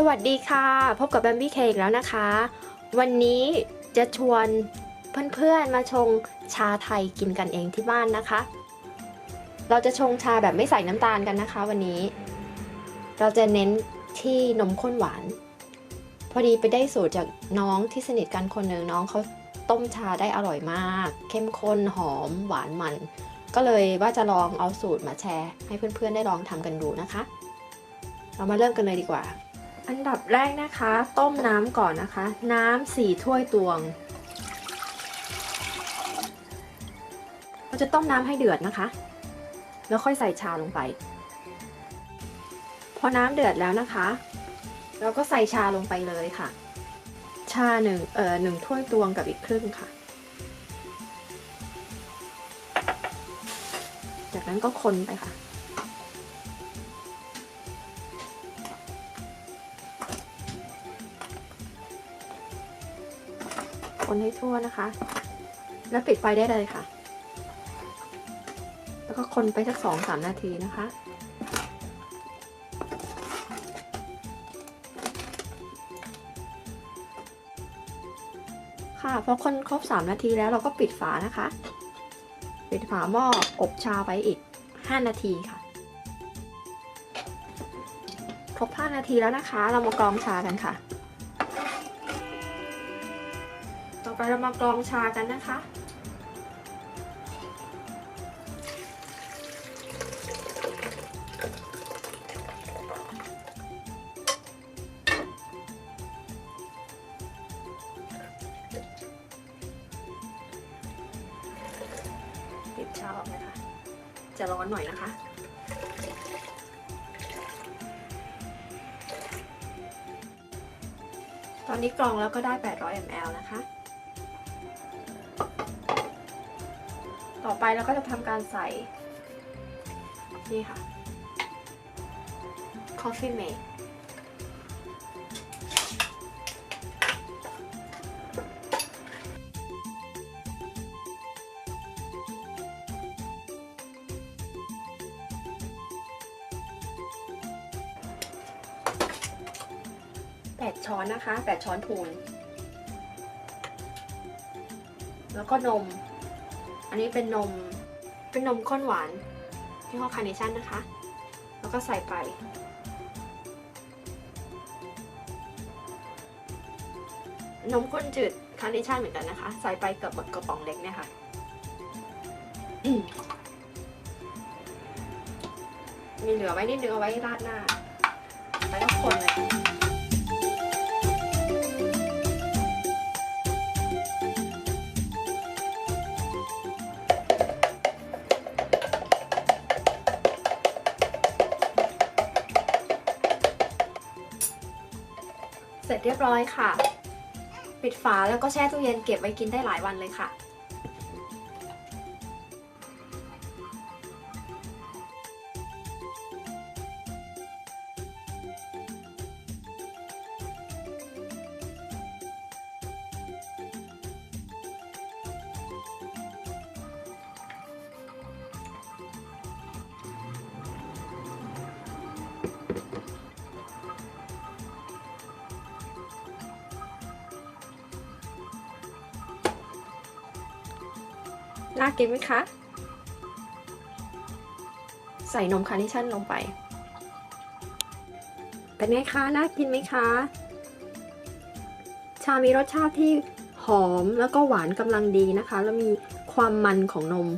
สวัสดีค่ะ พบกับแบมบี้เคกแล้วนะคะ วันนี้จะชวนเพื่อนๆมาชงชาไทยกินกันเองที่บ้านนะคะ เราจะชงชาแบบไม่ใส่น้ำตาลกันนะคะ วันนี้ เราจะเน้นที่นมข้นหวาน พอดีไปได้สูตรจากน้องที่สนิทกันคนหนึ่งน้องเขาต้มชาได้อร่อยมาก เข้มข้นหอม หวานมัน ก็เลยว่าจะลองเอาสูตรมาแชร์ ให้เพื่อนๆได้ลองทำกันดูนะคะ เรามาเริ่มกันเลยดีกว่า อันดับแรกนะคะ ต้มน้ำก่อนนะคะ น้ำสี่ถ้วยตวง เราจะต้มน้ำให้เดือดนะคะ แล้วค่อยใส่ชาลงไป พอน้ำเดือดแล้วนะคะ เราก็ใส่ชาลงไปเลยค่ะ ชาหนึ่งเอ่อหนึ่งถ้วยตวงกับอีกครึ่งค่ะ จากนั้นก็คนไปค่ะ คนให้ทั่วนะคะ แล้วปิดไฟได้เลยค่ะ แล้วก็คนไปสักสองสามนาทีนะคะ ค่ะพอคนครบ3นาทีแล้วเราก็ปิดฝานะคะ ปิดฝาหม้ออบชาไปอีก5นาทีค่ะ ครบ5นาทีแล้วนะคะ เรามากรองชากันค่ะ ไปเรามากรองชากันนะคะ ปิดชาออกเลยค่ะ จะร้อนหน่อยนะคะตอนนี้กรองแล้วก็ได้ 800 ml นะคะ ต่อไปเราก็จะทำการใส่นี่ค่ะ Coffee Mate 8ช้อนนะคะ8ช้อนพูน แล้วก็นม อันนี้เป็นนม เป็นนมข้นหวานที่ห้อคาร์เนชั่นนะคะ แล้วก็ใส่ไป นมข้นจืดคาร์เนชั่นเหมือนกันนะคะ ใส่ไปเกับกระป๋องเล็กเนี่ยค่ะมมีเหลือไว้นิดนึงเอาไว้ราดหน้า แล้วก็คนเลย เสร็จเรียบร้อยค่ะ ปิดฝาแล้วก็แช่ตู้เย็นเก็บไว้กินได้หลายวันเลยค่ะ น่ากินไหมคะ ใส่นมคาร์เนชั่นลงไป เป็นไงคะ น่ากินไหมคะ ชามีรสชาติที่หอมแล้วก็หวานกำลังดีนะคะ แล้วมีความมันของนม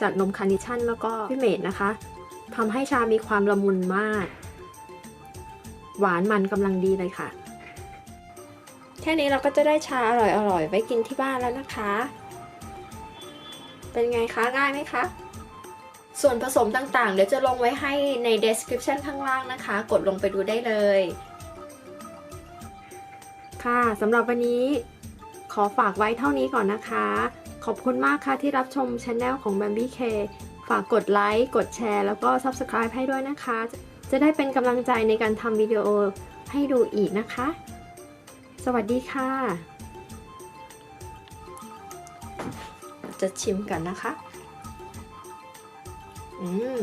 จากนมคาร์เนชั่นแล้วก็พิเมดนะคะทำให้ชามีความละมุนมาก หวานมันกำลังดีเลยค่ะ แค่นี้เราก็จะได้ชาอร่อยๆไว้กินที่บ้านแล้วนะคะ เป็นไงคะง่ายไหมคะ ส่วนผสมต่างๆ เดี๋ยวจะลงไว้ให้ใน description ข้างล่างนะคะ กดลงไปดูได้เลย ค่ะสำหรับวันนี้ขอฝากไว้เท่านี้ก่อนนะคะ ขอบคุณมากค่ะที่รับชมช anel ของ Bambi K ฝากกดไลค์ กดแชร์ แล้วก็ subscribe ให้ด้วยนะคะ จะได้เป็นกำลังใจในการทำวิดีโอให้ดูอีกนะคะ สวัสดีค่ะ จะชิมกันนะคะ อืม